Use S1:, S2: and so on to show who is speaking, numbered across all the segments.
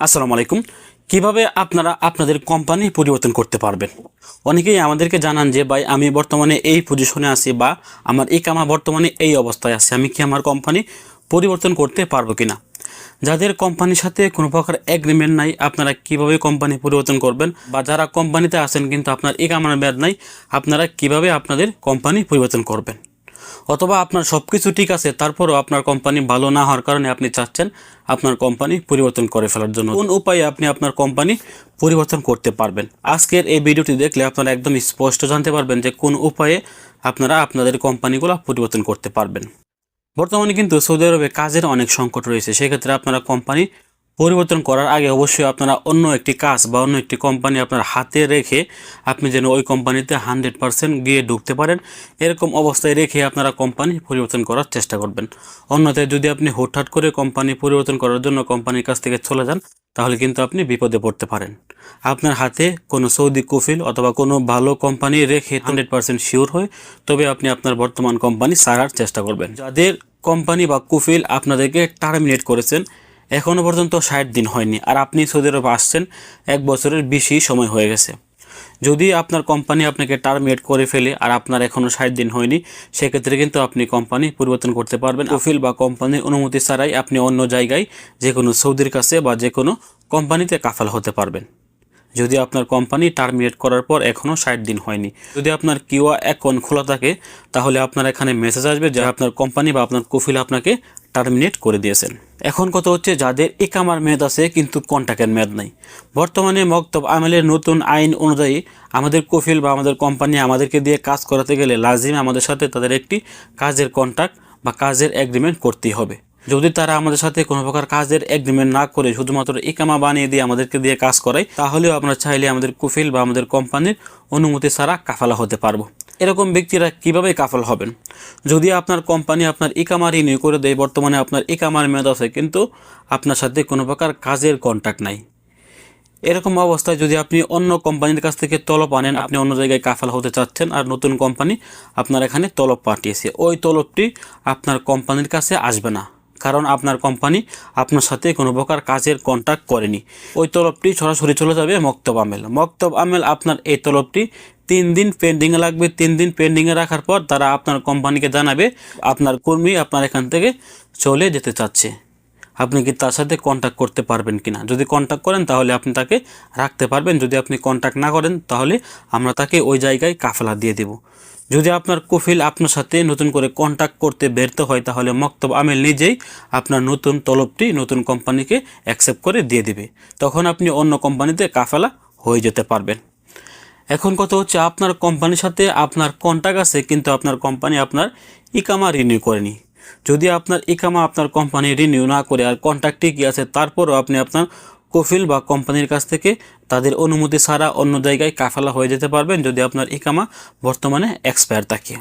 S1: আসসালামু আলাইকুম। কীভাবে আপনারা আপনাদের কোম্পানি পরিবর্তন করতে পারবেন? অনেকেই আমাদেরকে জানান যে, ভাই, আমি বর্তমানে এই পজিশনে আছি বা আমার এই কামা, বর্তমানে এই অবস্থায় আছে। আমি কি আমার কোম্পানি পরিবর্তন করতে পারব কিনা? যাদের কোম্পানির সাথে কোনো প্রকার এগ্রিমেন্ট নাই, আপনারা কীভাবে কোম্পানি পরিবর্তন করবেন? বা যারা কোম্পানিতে আছেন কিন্তু আপনার এই কামার মেয়াদ নাই, আপনারা কীভাবে আপনাদের কোম্পানি পরিবর্তন করবেন? অথবা আপনার সব কিছু ঠিক আছে, তারপরও আপনার কোম্পানি ভালো না হওয়ার কারণে আপনি চাচ্ছেন আপনার কোম্পানি পরিবর্তন করে ফেলার জন্য। কোন উপায়ে আপনি আপনার কোম্পানি পরিবর্তন করতে পারবেন? আজকের এই ভিডিওটি দেখলে আপনারা একদম স্পষ্ট জানতে পারবেন যে কোন উপায়ে আপনারা আপনাদের কোম্পানিগুলো পরিবর্তন করতে পারবেন। বর্তমানে কিন্তু সৌদি আরবে কাজের অনেক সংকট রয়েছে, সেক্ষেত্রে আপনারা কোম্পানি পরিবর্তন করার আগে অবশ্যই আপনারা অন্য একটি কাজ বা অন্য একটি কোম্পানি আপনার হাতে রেখে আপনি যেন ওই কোম্পানিতে হান্ড্রেড পারসেন্ট গিয়ে ঢুকতে পারেন। এরকম অবস্থায় রেখে আপনারা কোম্পানি পরিবর্তন করার চেষ্টা করবেন। অন্যথায় যদি আপনি হুটহাট করে কোম্পানি পরিবর্তন করার জন্য কোম্পানির কাছ থেকে চলে যান, তাহলে কিন্তু আপনি বিপদে পড়তে পারেন। আপনার হাতে কোনো সৌদি কুফিল অথবা কোনো ভালো কোম্পানি রেখে হান্ড্রেড পার্সেন্ট শিওর হয়ে তবে আপনি আপনার বর্তমান কোম্পানি সারার চেষ্টা করবেন। যাদের কোম্পানি বা কুফিল আপনাদেরকে টার্মিনেট করেছেন এখনও পর্যন্ত ষাট দিন হয়নি। আর আপনি সৌদি আরব আসছেন, এক বছরের বেশি সময় হয়ে গেছে। যদি আপনার কোম্পানি আপনাকে টার্মিনেট করে ফেলে আর আপনার এখনও ষাট দিন হয়নি, সেক্ষেত্রে কিন্তু আপনি কোম্পানি পরিবর্তন করতে পারবেন। কফিল বা কোম্পানির অনুমতি ছাড়াই আপনি অন্য জায়গায় যে কোনো সৌদির কাছে বা যে কোনো কোম্পানিতে কাফাল হতে পারবেন। যদি আপনার কোম্পানি টার্মিনেট করার পর এখনও ষাট দিন হয়নি। যদি আপনার কিউয়া অ্যাকাউন্ট খোলা থাকে, তাহলে আপনার এখানে মেসেজ আসবে যে আপনার কোম্পানি বা আপনার কফিল আপনাকে টার্মিনেট করে দিয়েছেন। এখন কত হচ্ছে যাদের একামার মেয়াদ আছে, কিন্তু কন্ট্যাক্টের মেয়াদ নাই। বর্তমানে মক্তব আমেলের নতুন আইন অনুযায়ী আমাদের কফিল বা আমাদের কোম্পানি আমাদেরকে দিয়ে কাজ করাতে গেলে লাজিম আমাদের সাথে তাদের একটি কাজের কন্ট্রাক্ট বা কাজের এগ্রিমেন্ট করতেই হবে। যদি তারা আমাদের সাথে কোনো প্রকার কাজের এগ্রিমেন্ট না করে, শুধুমাত্র ইকামা বানিয়ে দিয়ে আমাদেরকে দিয়ে কাজ করায়, তাহলেও আমরা চাইলে আমাদের কুফিল বা আমাদের কোম্পানির অনুমতি ছাড়া কাফালা হতে পারব। এরকম ব্যক্তিরা কীভাবে কাফল হবেন? যদি আপনার কোম্পানি আপনার ইকামা রিনিউ করে দেয়, বর্তমানে আপনার ইকামার মেয়াদ আছে, কিন্তু আপনার সাথে কোনো প্রকার কাজের কন্ট্যাক্ট নাই। এরকম অবস্থায় যদি আপনি অন্য কোম্পানির কাছ থেকে তলব আনেন, আপনি অন্য জায়গায় কাফাল হতে চাচ্ছেন আর নতুন কোম্পানি আপনার এখানে তলব পাঠিয়েছে, ওই তলবটি আপনার কোম্পানির কাছে আসবে না। কারণ আপনার কোম্পানি আপনার সাথে কোনো প্রকার কাজের কন্ট্যাক্ট করেনি। ওই তলবটি সরাসরি চলে যাবে মক্তব আমেল। মক্তব আমেল আপনার এই তলবটি তিন দিন পেন্ডিংয়ে লাগবে। তিন দিন পেন্ডিংয়ে রাখার পর তারা আপনার কোম্পানিকে জানাবে, আপনার কর্মী আপনার এখান থেকে চলে যেতে চাচ্ছে। আপনি কি তার সাথে কন্ট্যাক্ট করতে পারবেন কিনা? যদি কন্ট্যাক্ট করেন তাহলে আপনি তাকে রাখতে পারবেন। যদি আপনি কন্ট্যাক্ট না করেন তাহলে আমরা তাকে ওই জায়গায় কাফেলা দিয়ে দেব। যদি আপনার কফিল আপনার সাথে নতুন করে কন্ট্যাক্ট করতে ব্যর্থ হয়, তাহলে মক্তব আমিল নিজেই আপনার নতুন তলবটি, নতুন কোম্পানিকে অ্যাকসেপ্ট করে দিয়ে দিবে। তখন আপনি অন্য কোম্পানিতে কাফেলা হয়ে যেতে পারবেন। এখন কথা হচ্ছে, আপনার কোম্পানির সাথে আপনার কন্ট্যাক্ট আছে, কিন্তু আপনার কোম্পানি আপনার ইকামা রিনিউ করেনি। যদি আপনার ইকামা আপনার কোম্পানি রিনিউ না করে আর কন্ট্যাক্টে কি আছে, তারপরও আপনি আপনার কফিল বা কোম্পানির কাছ থেকে তাদের অনুমতি ছাড়া অন্য জায়গায় কাফালা হয়ে যেতে পারবেন যদি আপনার ইকামা বর্তমানে এক্সপায়ার থাকে।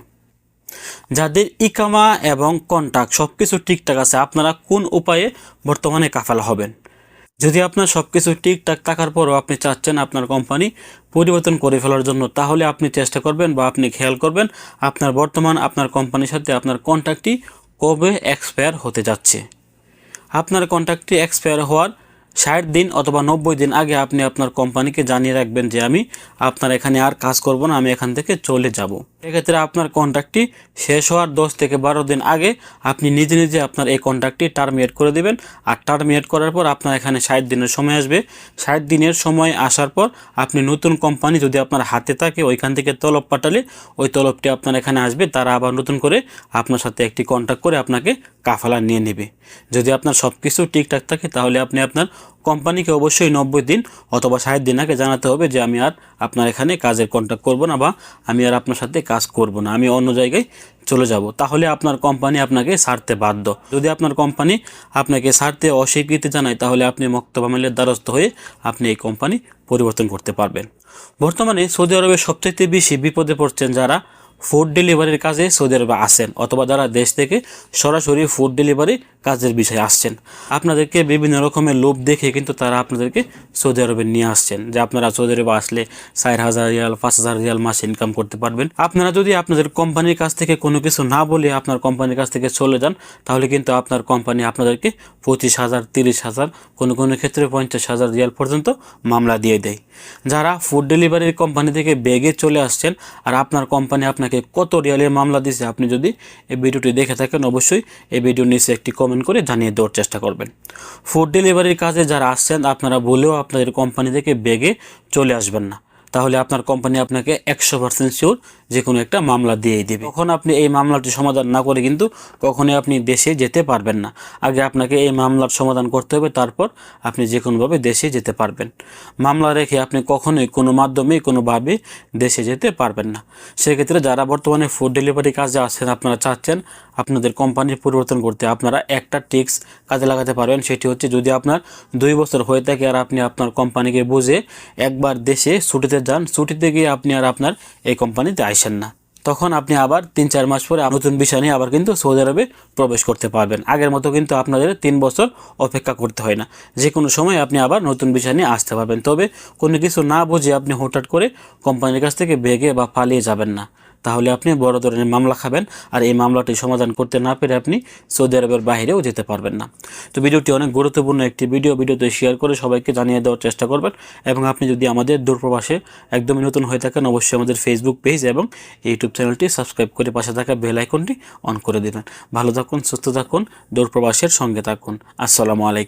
S1: যাদের ইকামা এবং কন্ট্যাক্ট সব কিছু ঠিকঠাক আছে, আপনারা কোন উপায়ে বর্তমানে কাফালা হবেন? যদি আপনার সব কিছু ঠিকঠাক থাকার পরও আপনি চাচ্ছেন আপনার কোম্পানি পরিবর্তন করে ফেলার জন্য, তাহলে আপনি চেষ্টা করবেন বা আপনি খেয়াল করবেন, আপনার বর্তমান, আপনার কোম্পানির সাথে আপনার কন্ট্যাক্টটি কবে এক্সপায়ার হতে যাচ্ছে? আপনার কন্ট্রাক্টটি এক্সপায়ার হওয়ার ষাট দিন অথবা নব্বই দিন আগে আপনি আপনার কোম্পানিকে জানিয়ে রাখবেন যে আমি আপনার এখানে আর কাজ করব না, আমি এখান থেকে চলে যাব। এক্ষেত্রে আপনার কন্ট্রাক্টটি শেষ হওয়ার দশ থেকে বারো দিন আগে আপনি নিজে নিজে আপনার এই কন্ট্রাক্টটি টার্মিনেট করে দেবেন আর টার্মিনেট করার পর আপনার এখানে ষাট দিনের সময় আসবে। ষাট দিনের সময় আসার পর আপনি নতুন কোম্পানি যদি আপনার হাতে থাকে ওইখান থেকে তলব পাঠালে ওই তলবটি আপনার এখানে আসবে, তারা আবার নতুন করে আপনার সাথে একটি কন্ট্যাক্ট করে আপনাকে কাফালা নিয়ে নেবে। যদি আপনার সব কিছু ঠিকঠাক থাকে তাহলে আপনি আপনার কোম্পানিকে অবশ্যই নব্বই দিন অথবা ষাট দিন আগে জানাতে হবে যে আমি আর আপনার এখানে কাজের কন্ট্যাক্ট করব না বা আমি আর আপনার সাথে কাজ করব না, আমি অন্য জায়গায় চলে যাব। তাহলে আপনার কোম্পানি আপনাকে ছাড়তে বাধ্য। যদি আপনার কোম্পানি আপনাকে ছাড়তে অস্বীকৃতি জানায়, তাহলে আপনি মক্তবামেলের দ্বারস্থ হয়ে আপনি এই কোম্পানি পরিবর্তন করতে পারবেন। বর্তমানে সৌদি আরবে সবচাইতে বেশি বিপদে পড়ছেন যারা ফুড ডেলিভারির কাজে সৌদি আরবে আসেন অথবা যারা দেশ থেকে সরাসরি ফুড ডেলিভারি কাজের বিষয়ে আসছেন। আপনাদেরকে বিভিন্ন রকমের লোভ দেখে কিন্তু তারা আপনাদেরকে সৌদি আরবে নিয়ে আসছেন। যে আপনারা সৌদি আরবে আসলে চার হাজার রিয়াল, পাঁচ হাজার রিয়াল মাসে ইনকাম করতে পারবেন। আপনারা যদি আপনাদের কোম্পানির কাছ থেকে কোনো কিছু না বলে আপনার কোম্পানির কাছ থেকে চলে যান, তাহলে কিন্তু আপনার কোম্পানি আপনাদেরকে পঁচিশ হাজার, তিরিশ হাজার, কোনো কোনো ক্ষেত্রে পঞ্চাশ হাজার রিয়াল পর্যন্ত মামলা দিয়ে দেয়। যারা ফুড ডেলিভারির কোম্পানি থেকে বেগে চলে আসছেন আর আপনার কোম্পানি আপনাকে কত রিয়ালের মামলা দিছে আপনি যদি এই ভিডিওটি দেখে থাকেন, অবশ্যই এই ভিডিওর নিচে একটি কমেন্ট করে জানিয়ে দেওয়ার চেষ্টা করবেন। ফুড ডেলিভারির কাজে যারা আসছেন, আপনারা বলেও আপনাদের কোম্পানি থেকে বেগে চলে আসবেন না। তাহলে আপনার কোম্পানি আপনাকে একশো পার্সেন্ট শিওর যে কোনো একটা মামলা দিয়েই দেবে। তখন আপনি এই মামলাটি সমাধান না করে কিন্তু কখনোই আপনি দেশে যেতে পারবেন না। আগে আপনাকে এই মামলার সমাধান করতে হবে, তারপর আপনি যে কোনোভাবে দেশে যেতে পারবেন। মামলা রেখে আপনি কখনোই কোনো মাধ্যমে, কোনোভাবে দেশে যেতে পারবেন না। সেক্ষেত্রে যারা বর্তমানে ফুড ডেলিভারি কাজে আছেন, আপনারা চাচ্ছেন আপনাদের কোম্পানির পরিবর্তন করতে। আপনারা একটা টিক্স কাজে লাগাতে পারবেন, সেটি হচ্ছে যদি আপনার দুই বছর হয়ে থাকে আর আপনি আপনার কোম্পানিকে বুঝে একবার দেশে ছুটিতে যান, ছুটিতে গিয়ে আপনি আর আপনার এই কোম্পানিতে আসেন না। তখন আপনি আবার তিন, চার মাস পরে নতুন বিষয় নিয়ে আবার কিন্তু সৌদি আরবে প্রবেশ করতে পারবেন। আগের মতো কিন্তু আপনাদের তিন বছর অপেক্ষা করতে হয় না। যে কোনো সময় আপনি আবার নতুন বিষয় নিয়ে আসতে পারবেন। তবে কোনো কিছু না বুঝে আপনি হঠাৎ করে কোম্পানির কাছ থেকে বেগে বা পালিয়ে যাবেন না। তাহলে আপনি বড় ধরনের মামলা খাবেন আর এই মামলাটি সমাধান করতে না পেরে আপনি সৌদি আরবের বাইরেও যেতে পারবেন না। তো ভিডিওটি অনেক গুরুত্বপূর্ণ একটি ভিডিও। ভিডিওতে শেয়ার করে সবাইকে জানিয়ে দেওয়ার চেষ্টা করবেন এবং আপনি যদি আমাদের দূরপ্রবাসে একদমই নতুন হয়ে থাকেন, অবশ্যই আমাদের ফেসবুক পেজ এবং ইউটিউব চ্যানেলটি সাবস্ক্রাইব করে পাশে থাকা বেল আইকনটি অন করে দেবেন। ভালো থাকুন, সুস্থ থাকুন, দূরপ্রবাসের সঙ্গে থাকুন। আসসালামু আলাইকুম।